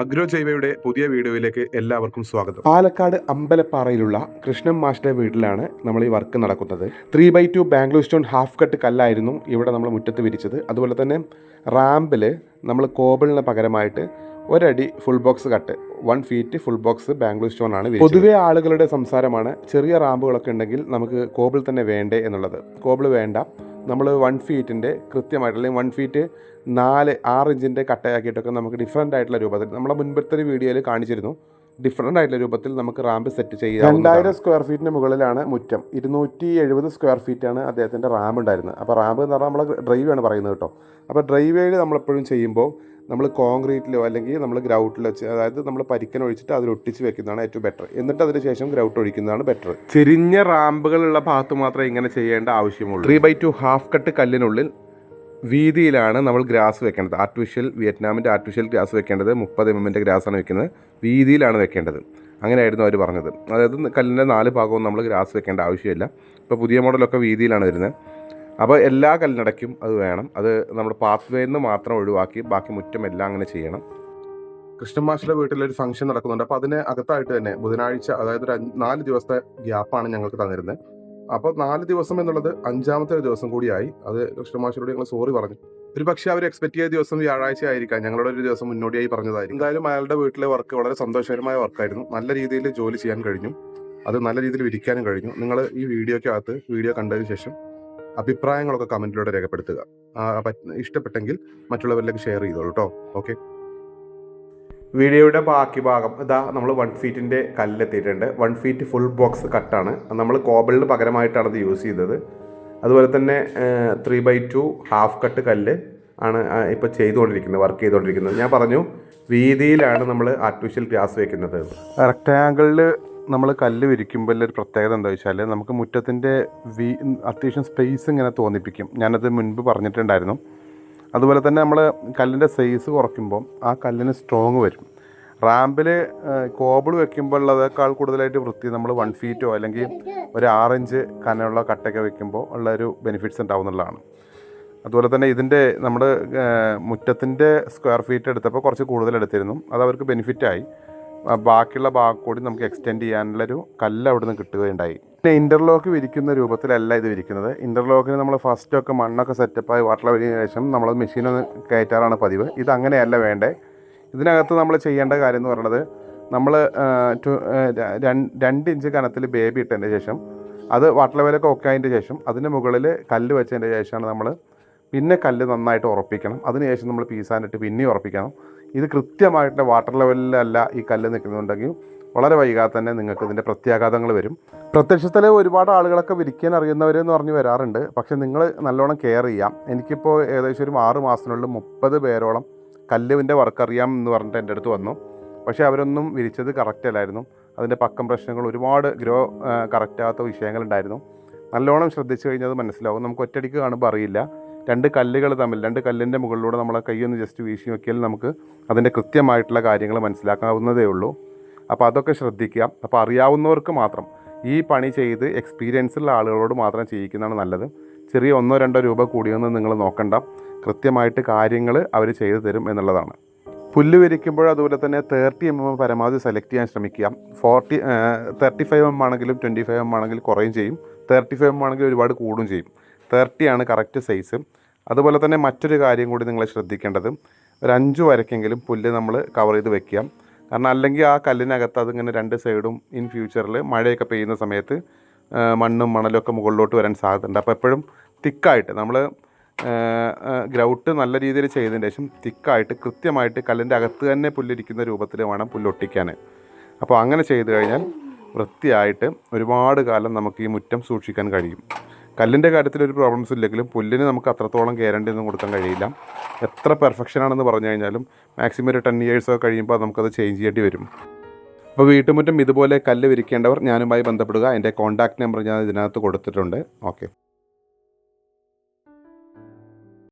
Agro ജൈവയുടെ പുതിയ വീഡിയോയിലേക്ക് എല്ലാവർക്കും സ്വാഗതം. പാലക്കാട് അമ്പലപ്പാറയിലുള്ള കൃഷ്ണൻ മാഷിന്റെ വീട്ടിലാണ് നമ്മൾ ഈ വർക്ക് നടക്കുന്നത്. Three by two Bangalore stone half cut കല്ലായിരുന്നു ഇവിടെ നമ്മൾ മുറ്റത്ത് വിരിച്ചത്. അതുപോലെ തന്നെ റാമ്പിൽ നമ്മൾ കോബിളിന് പകരമായിട്ട് ഒരടി full box cut one feet full box Bangalore stone ആണ്. പൊതുവെ ആളുകളുടെ സംസാരമാണ് ചെറിയ റാമ്പുകളൊക്കെ ഉണ്ടെങ്കിൽ നമുക്ക് കോബിൾ തന്നെ വേണ്ടേ എന്നുള്ളത്. കോബിൾ വേണ്ട. നമ്മൾ വൺ ഫീറ്റിന്റെ കൃത്യമായിട്ട് അല്ലെങ്കിൽ വൺ ഫീറ്റ് നാല് ആറ് ഇഞ്ചിന്റെ കട്ടയാക്കിയിട്ടൊക്കെ നമുക്ക് ഡിഫറെന്റ് ആയിട്ടുള്ള രൂപത്തിൽ നമ്മളെ മുൻപത്തെ ഒരു വീഡിയോയിൽ കാണിച്ചിരുന്നു. ഡിഫറെന്റ് ആയിട്ടുള്ള രൂപത്തിൽ നമുക്ക് റാമ്പ് സെറ്റ് ചെയ്യാം രണ്ടായിരം സ്ക്വയർ ഫീറ്റിന് മുകളിലാണ് മുറ്റം. ഇരുന്നൂറ്റി എഴുപത് സ്ക്വയർ ഫീറ്റാണ് അദ്ദേഹത്തിന്റെ റാമ്പ് ഉണ്ടായിരുന്നത്. അപ്പോൾ റാമ്പ് എന്ന് പറഞ്ഞാൽ നമ്മൾ ഡ്രൈവ് ആണ് പറയുന്നത് കേട്ടോ. അപ്പോൾ ഡ്രൈവ് ഡ്രൈവേയിൽ നമ്മളെപ്പോഴും ചെയ്യുമ്പോൾ നമ്മൾ കോൺക്രീറ്റിലോ അല്ലെങ്കിൽ നമ്മൾ ഗ്രൗട്ടിലോ അതായത് നമ്മൾ പരിക്കൻ ഒഴിച്ചിട്ട് അതിൽ ഒട്ടിച്ച് വെക്കുന്നതാണ് ഏറ്റവും ബെറ്റർ എന്നിട്ട് അതിന് ശേഷം ഗ്രൗട്ട് ഒഴിക്കുന്നതാണ് ബെറ്റർ ചെരിഞ്ഞ റാമ്പുകളുള്ള ഭാഗത്ത് മാത്രമേ ഇങ്ങനെ ചെയ്യേണ്ട ആവശ്യമുള്ളൂ. Three by two half cut കല്ലിനുള്ളിൽ വീതിയിലാണ് നമ്മൾ ഗ്രാസ് വെക്കേണ്ടത്. ആർട്ടിഫിഷ്യൽ വിയറ്റ്നാമിന്റെ ആർട്ടിഫിഷ്യൽ ഗ്രാസ് വെക്കേണ്ടത് മുപ്പത് എം എമ്മിന്റെ ഗ്രാസാണ് വെക്കുന്നത്. വീതിയിലാണ് വെക്കേണ്ടത്. അങ്ങനെയായിരുന്നു അവർ പറഞ്ഞത്. അതായത് കല്ലിന്റെ നാല് ഭാഗവും നമ്മൾ ഗ്രാസ് വെക്കേണ്ട ആവശ്യമില്ല. ഇപ്പോൾ പുതിയ മോഡലൊക്കെ വീതിയിലാണ് വരുന്നത്. അപ്പോൾ എല്ലാ കല്ലിനടയ്ക്കും അത് വേണം. അത് നമ്മുടെ പാത്വേയിൽ നിന്ന് മാത്രം ഒഴിവാക്കി ബാക്കി മുറ്റം എല്ലാം അങ്ങനെ ചെയ്യണം. കൃഷ്ണൻ വീട്ടിലൊരു ഫംഗ്ഷൻ നടക്കുന്നുണ്ട്. അപ്പോൾ അതിന് അകത്തായിട്ട് തന്നെ ബുധനാഴ്ച അതായത് ഒരു നാല് ദിവസത്തെ ഗ്യാപ്പാണ് ഞങ്ങൾക്ക് തന്നിരുന്നത്. അപ്പോൾ നാല് ദിവസം എന്നുള്ളത് അഞ്ചാമത്തെ ദിവസം കൂടിയായി. അത് കൃഷ്ണൻ മാഷിനോട് ഞങ്ങൾ സോറി പറഞ്ഞു. ഒരു പക്ഷേ അവർ എക്സ്പെക്ട് ചെയ്ത ദിവസം വ്യാഴാഴ്ച ആയിരിക്കാം. ഞങ്ങളുടെ ഒരു ദിവസം മുന്നോടിയായി പറഞ്ഞതായിരിക്കും. എന്തായാലും അയാളുടെ വീട്ടിലെ വർക്ക് വളരെ സന്തോഷകരമായ വർക്കായിരുന്നു നല്ല രീതിയിൽ ജോലി ചെയ്യാൻ കഴിഞ്ഞു. അത് നല്ല രീതിയിൽ വിരിക്കാനും കഴിഞ്ഞു. നിങ്ങൾ ഈ വീഡിയോക്കകത്ത് വീഡിയോ കണ്ടതിന് ശേഷം അഭിപ്രായങ്ങളൊക്കെ കമന്റിലൂടെ രേഖപ്പെടുത്തുക. ഇഷ്ടപ്പെട്ടെങ്കിൽ മറ്റുള്ളവരിലേക്ക് ഷെയർ ചെയ്തോളൂ കേട്ടോ ഓക്കെ. വീഡിയോയുടെ ബാക്കി ഭാഗം ഇതാ നമ്മൾ വൺ ഫീറ്റിന്റെ കല്ലെത്തിയിട്ടുണ്ട്. വൺ ഫീറ്റ് ഫുൾ ബോക്സ് കട്ടാണ്. നമ്മൾ കോബിളിന് പകരമായിട്ടാണ് ഇത് യൂസ് ചെയ്തത്. അതുപോലെ തന്നെ three by two half cut കല്ല് ആണ് ഇപ്പോൾ ചെയ്തുകൊണ്ടിരിക്കുന്നത് വർക്ക് ചെയ്തുകൊണ്ടിരിക്കുന്നത്. ഞാൻ പറഞ്ഞു വീതിയിലാണ് നമ്മൾ ആർട്ടിഫിഷ്യൽ ഗ്രാസ് വെക്കുന്നത്. റെക്റ്റാങ്കിളിൽ നമ്മൾ കല്ല് വിരിക്കുമ്പോൾ ഒരു പ്രത്യേകത എന്താ വെച്ചാൽ നമുക്ക് മുറ്റത്തിന്റെ വി അത്യാവശ്യം സ്പേസ് ഇങ്ങനെ തോന്നിപ്പിക്കും. ഞാനത് മുൻപ് പറഞ്ഞിട്ടുണ്ടായിരുന്നു. അതുപോലെ തന്നെ നമ്മൾ കല്ലിന്റെ സൈസ് കുറയ്ക്കുമ്പോൾ ആ കല്ലിന് സ്ട്രോങ് വരും. റാമ്പിൽ കോബിൾ വെക്കുമ്പോൾ ഉള്ളതേക്കാൾ കൂടുതലായിട്ട് വൃത്തി നമ്മൾ വൺ ഫീറ്റോ അല്ലെങ്കിൽ ഒരു ആറിഞ്ച് കനമുള്ള കട്ടയൊക്കെ വെക്കുമ്പോൾ ഉള്ള ഒരു ബെനിഫിറ്റ്സ് ഉണ്ടാവുന്നുള്ളതാണ് അതുപോലെ തന്നെ ഇതിന്റെ നമ്മുടെ മുറ്റത്തിന്റെ സ്ക്വയർ ഫീറ്റ് എടുത്തപ്പോൾ കുറച്ച് കൂടുതൽ എടുത്തിരുന്നു. അത് അവർക്ക് ബെനിഫിറ്റായി ബാക്കിയുള്ള ഭാഗം കൂടി നമുക്ക് എക്സ്റ്റെൻഡ് ചെയ്യാനുള്ളൊരു കല്ല് അവിടെ നിന്ന് കിട്ടുകയുണ്ടായി. പിന്നെ ഇന്റർലോക്ക് വിരിക്കുന്ന രൂപത്തിലല്ല ഇത് വിരിക്കുന്നത്. ഇന്റർലോക്കിന് നമ്മൾ ഫസ്റ്റൊക്കെ മണ്ണൊക്കെ സെറ്റപ്പായി വാട്ടർ വരുന്നതിന് ശേഷം നമ്മൾ മെഷീനൊന്ന് കയറ്റാറാണ് പതിവ്. ഇത് അങ്ങനെയല്ല വേണ്ടേ. ഇതിനകത്ത് നമ്മൾ ചെയ്യേണ്ട കാര്യം എന്ന് പറയുന്നത് നമ്മൾ രണ്ട് ഇഞ്ച് കനത്തിൽ ബേബി ഇട്ടതിന്റെ ശേഷം അത് വാട്ടർ ലെവലൊക്കെ ഒക്കെ അതിന്റെ ശേഷം അതിന് മുകളിൽ കല്ല് വെച്ചതിന്റെ ശേഷമാണ് നമ്മൾ പിന്നെ കല്ല് നന്നായിട്ട് ഉറപ്പിക്കണം. അതിനുശേഷം നമ്മൾ പീസാനിട്ട് പിന്നെ ഉറപ്പിക്കണം. ഇത് കൃത്യമായിട്ട് വാട്ടർ ലെവലിലല്ല ഈ കല്ല് നിൽക്കുന്നുണ്ടെങ്കിൽ വളരെ വൈകാതെ തന്നെ നിങ്ങൾക്ക് ഇതിന്റെ പ്രത്യാഘാതങ്ങൾ വരും. പ്രത്യക്ഷത്തിൽ ഒരുപാട് ആളുകളൊക്കെ വിരിക്കാൻ അറിയുന്നവരെന്ന് പറഞ്ഞ് വരാറുണ്ട്. പക്ഷേ നിങ്ങൾ നല്ലോണം കെയർ ചെയ്യാം. എനിക്കിപ്പോൾ ഏകദേശം ഒരു ആറ് മാസത്തിനുള്ളിൽ മുപ്പത് പേരോളം കല്ലുവിന്റെ വർക്ക് അറിയാം എന്ന് പറഞ്ഞിട്ട് എന്റെ അടുത്ത് വന്നു. പക്ഷേ അവരൊന്നും വിരിച്ചത് കറക്റ്റ് അല്ലായിരുന്നു. അതിന്റെ പക്കം പ്രശ്നങ്ങൾ ഒരുപാട് ഗ്രോ കറക്റ്റാകാത്ത വിഷയങ്ങളുണ്ടായിരുന്നു നല്ലോണം ശ്രദ്ധിച്ചു കഴിഞ്ഞാൽ അത് മനസ്സിലാവും. നമുക്ക് ഒറ്റയടിക്ക് കാണുമ്പോൾ അറിയില്ല. രണ്ട് കല്ലുകൾ തമ്മിൽ രണ്ട് കല്ലിന്റെ മുകളിലൂടെ നമ്മളെ കൈയൊന്ന് ജസ്റ്റ് വീശി നോക്കിയാൽ നമുക്ക് അതിന്റെ കൃത്യമായിട്ടുള്ള കാര്യങ്ങൾ മനസ്സിലാക്കാവുന്നതേ ഉള്ളൂ. അപ്പോൾ അതൊക്കെ ശ്രദ്ധിക്കുക. അപ്പോൾ അറിയാവുന്നവർക്ക് മാത്രം ഈ പണി ചെയ്ത് എക്സ്പീരിയൻസ് ഉള്ള ആളുകളോട് മാത്രം ചെയ്യിക്കുന്നതാണ് നല്ലത്. ചെറിയ ഒന്നോ രണ്ടോ രൂപ കൂടിയൊന്നും നിങ്ങൾ നോക്കണ്ട. കൃത്യമായിട്ട് കാര്യങ്ങൾ അവർ ചെയ്തു തരും എന്നുള്ളതാണ്. പുല്ല് വിരിക്കുമ്പോൾ അതുപോലെ തന്നെ തേർട്ടി എം എം പരമാവധി സെലക്ട് ചെയ്യാൻ ശ്രമിക്കുക. ഫോർട്ടി തേർട്ടി ഫൈവ് എം ആണെങ്കിലും ട്വന്റി ഫൈവ് എം ആണെങ്കിൽ കുറയും ചെയ്യും. തേർട്ടി ഫൈവ് എം ആണെങ്കിൽ ഒരുപാട് കൂടും ചെയ്യും. തേർട്ടിയാണ് കറക്റ്റ് സൈസ് അതുപോലെ തന്നെ മറ്റൊരു കാര്യം കൂടി നിങ്ങൾ ശ്രദ്ധിക്കേണ്ടത് ഒരു അഞ്ച് വരയ്ക്കെങ്കിലും പുല്ല് നമ്മൾ കവർ ചെയ്ത് വെക്കുക. കാരണം അല്ലെങ്കിൽ ആ കല്ലിനകത്ത് അതിങ്ങനെ രണ്ട് സൈഡും ഇൻ ഫ്യൂച്ചറിൽ മഴയൊക്കെ പെയ്യുന്ന സമയത്ത് മണ്ണും മണലും ഒക്കെ മുകളിലോട്ട് വരാൻ സാധ്യതയുണ്ട്. അപ്പോൾ എപ്പോഴും തിക്കായിട്ട് നമ്മൾ ഗ്രൗട്ട് നല്ല രീതിയിൽ ചെയ്തതിന് ശേഷം തിക്കായിട്ട് കൃത്യമായിട്ട് കല്ലിന്റെ അകത്ത് തന്നെ പുല്ലിരിക്കുന്ന രൂപത്തിൽ വേണം പുല്ലൊട്ടിക്കാൻ അപ്പോൾ അങ്ങനെ ചെയ്തു കഴിഞ്ഞാൽ വൃത്തിയായിട്ട് ഒരുപാട് കാലം നമുക്ക് ഈ മുറ്റം സൂക്ഷിക്കാൻ കഴിയും. കല്ലിന്റെ കാര്യത്തിൽ ഒരു പ്രോബ്ലംസ് ഇല്ലെങ്കിലും പുല്ലിന് നമുക്ക് അത്രത്തോളം ഗ്യാരണ്ടി ഒന്നും കൊടുക്കാൻ കഴിയില്ല. എത്ര പെർഫെക്ഷൻ ആണെന്ന് പറഞ്ഞു കഴിഞ്ഞാലും മാക്സിമം ഒരു ടെൻ ഇയേഴ്സൊക്കെ കഴിയുമ്പോൾ നമുക്കത് ചേഞ്ച് ചെയ്യേണ്ടി വരും. അപ്പോൾ വീട്ടുമുറ്റം ഇതുപോലെ കല്ല് വിരിക്കേണ്ടവർ ഞാനുമായി ബന്ധപ്പെടുക. എന്റെ കോൺടാക്ട് നമ്പർ ഞാൻ ഇതിനകത്ത് കൊടുത്തിട്ടുണ്ട്. ഓക്കെ